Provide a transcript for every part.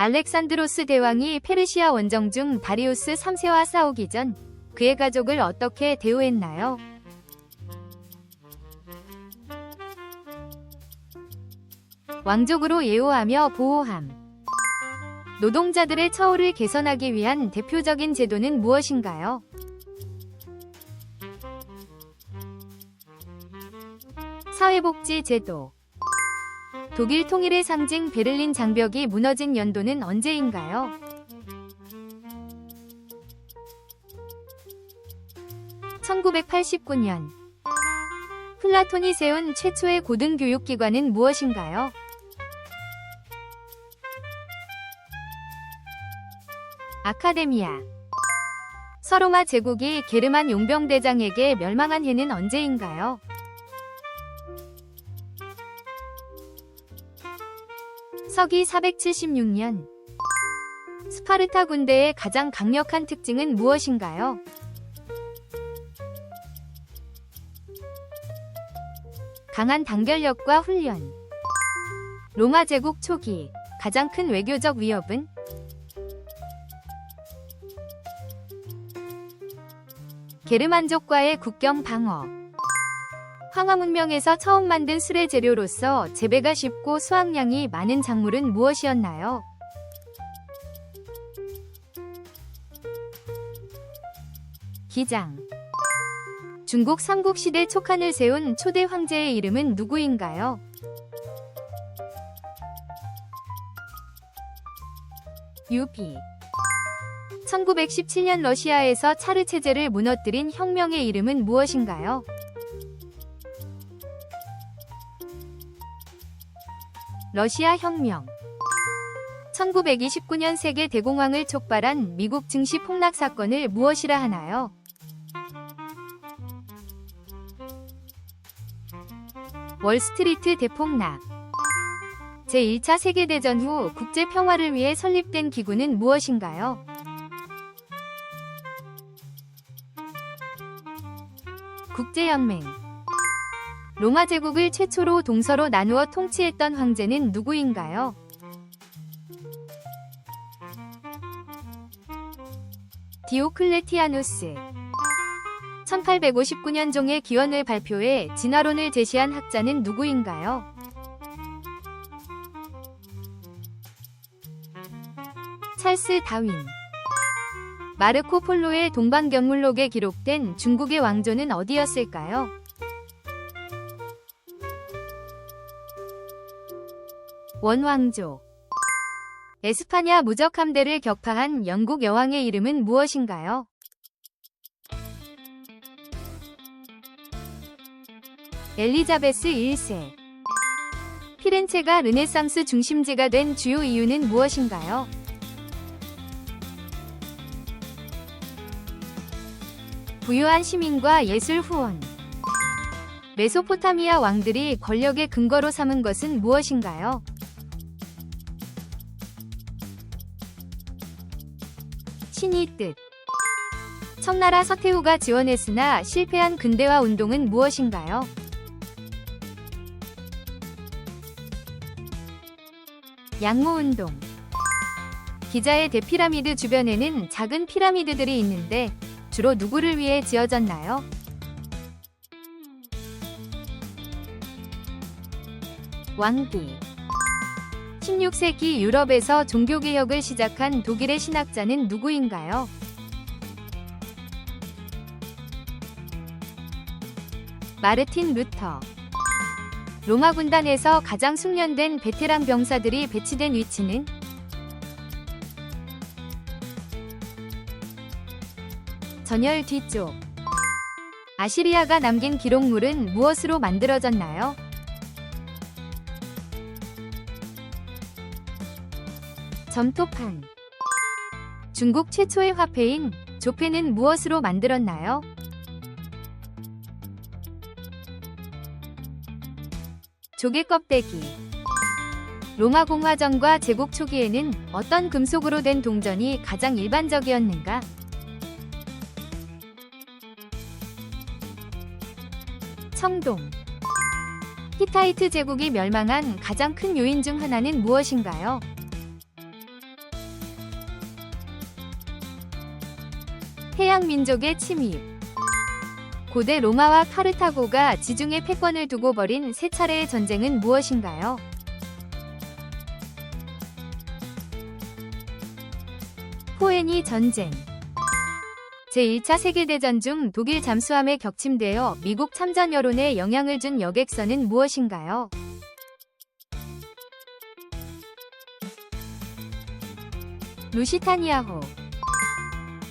알렉산드로스 대왕이 페르시아 원정 중 다리우스 3세와 싸우기 전 그의 가족을 어떻게 대우했나요? 왕족으로 예우하며 보호함. 노동자들의 처우를 개선하기 위한 대표적인 제도는 무엇인가요? 사회복지 제도. 독일 통일의 상징 베를린 장벽이 무너진 연도는 언제인가요? (1989년) 플라톤이 세운 최초의 고등교육기관은 무엇인가요? 아카데미아 서로마 제국이 게르만 용병대장에게 멸망한 해는 언제인가요? 서기 476년. 스파르타 군대의 가장 강력한 특징은 무엇인가요? 강한 단결력과 훈련. 로마 제국 초기 가장 큰 외교적 위협은? 게르만족과의 국경 방어 황하 문명에서 처음 만든 술의 재료로서 재배가 쉽고 수확량이 많은 작물은 무엇이었나요? 기장 중국 삼국시대 촉한을 세운 초대 황제의 이름은 누구인가요? 유비 1917년 러시아에서 차르 체제를 무너뜨린 혁명의 이름은 무엇인가요? 러시아 혁명 1929년 세계 대공황을 촉발한 미국 증시 폭락 사건을 무엇이라 하나요? 월스트리트 대폭락 제1차 세계대전 후 국제 평화를 위해 설립된 기구는 무엇인가요? 국제연맹 로마 제국을 최초로 동서로 나누어 통치했던 황제는 누구인가요? 디오클레티아누스 1859년 종의 기원을 발표해 진화론을 제시한 학자는 누구인가요? 찰스 다윈 마르코 폴로의 동방견물록에 기록된 중국의 왕조는 어디였을까요? 원왕조 에스파냐 무적 함대를 격파한 영국 여왕의 이름은 무엇인가요? 엘리자베스 1세 피렌체가 르네상스 중심지가 된 주요 이유는 무엇인가요? 부유한 시민과 예술 후원 메소포타미아 왕들이 권력의 근거로 삼은 것은 무엇인가요? 신이 뜻 청나라 서태후가 지원했으나 실패한 근대화 운동은 무엇인가요? 양모운동 기자의 대피라미드 주변에는 작은 피라미드들이 있는데 주로 누구를 위해 지어졌나요? 왕비 16세기 유럽에서 종교개혁을 시작한 독일의 신학자는 누구인가요? 마르틴 루터 로마 군단에서 가장 숙련된 베테랑 병사들이 배치된 위치는 전열 뒤쪽 아시리아가 남긴 기록물은 무엇으로 만들어졌나요? 점토판 중국 최초의 화폐인 조폐는 무엇으로 만들었나요? 조개 껍데기 로마 공화정과 제국 초기에는 어떤 금속으로 된 동전이 가장 일반적이었는가? 청동 히타이트 제국이 멸망한 가장 큰 요인 중 하나는 무엇인가요? 서양 민족의 침입. 고대 로마와 카르타고가 지중해 패권을 두고 벌인 세 차례의 전쟁은 무엇인가요? 포에니 전쟁. 제1차 세계대전 중 독일 잠수함에 격침되어 미국 참전 여론에 영향을 준 여객선은 무엇인가요? 루시타니아호.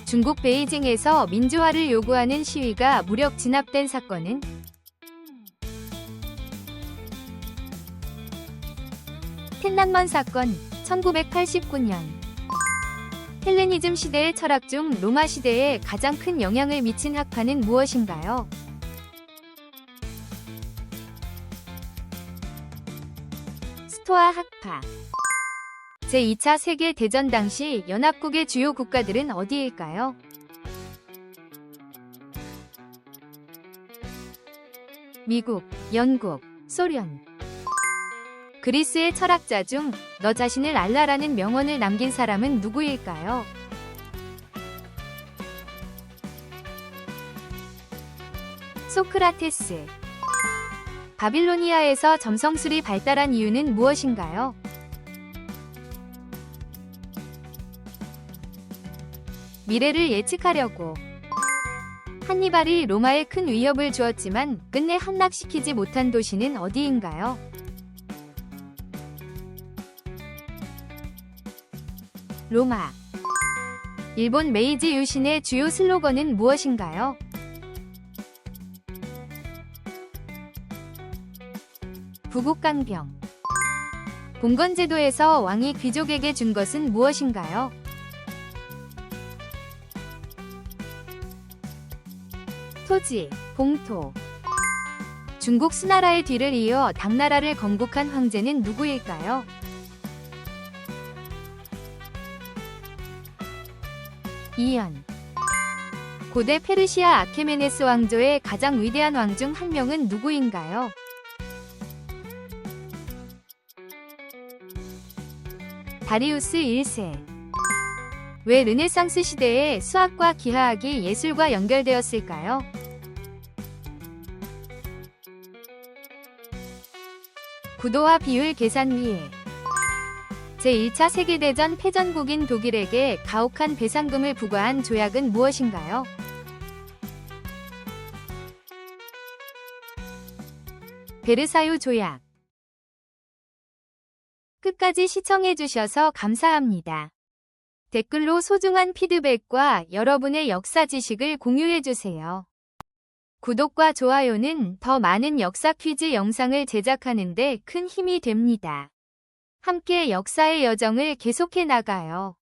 중국 베이징에서 민주화를 요구하는 시위가 무력 진압된 사건은 텐난먼 사건 1989년 헬레니즘 시대의 철학 중 로마 시대에 가장 큰 영향을 미친 학파는 무엇인가요? 스토아 학파 제2차 세계 대전 당시 연합국의 주요 국가들은 어디일까요? 미국, 영국, 소련. 그리스의 철학자 중 너 자신을 알라라는 명언을 남긴 사람은 누구일까요? 소크라테스. 바빌로니아에서 점성술이 발달한 이유는 무엇인가요? 미래를 예측하려고. 한니발이 로마에 큰 위협을 주었지만 끝내 함락시키지 못한 도시는 어디인가요? 로마. 일본 메이지 유신의 주요 슬로건은 무엇인가요? 부국강병. 봉건제도에서 왕이 귀족에게 준 것은 무엇인가요? 토지, 봉토. 중국 수나라의 뒤를 이어 당나라를 건국한 황제는 누구일까요? 이연. 고대 페르시아 아케메네스 왕조의 가장 위대한 왕 중 한 명은 누구인가요? 다리우스 1세. 왜 르네상스 시대에 수학과 기하학이 예술과 연결되었을까요? 구도와 비율 계산 위에 제1차 세계대전 패전국인 독일에게 가혹한 배상금을 부과한 조약은 무엇인가요? 베르사유 조약 끝까지 시청해주셔서 감사합니다. 댓글로 소중한 피드백과 여러분의 역사 지식을 공유해주세요. 구독과 좋아요는 더 많은 역사 퀴즈 영상을 제작하는 데 큰 힘이 됩니다. 함께 역사의 여정을 계속해 나가요.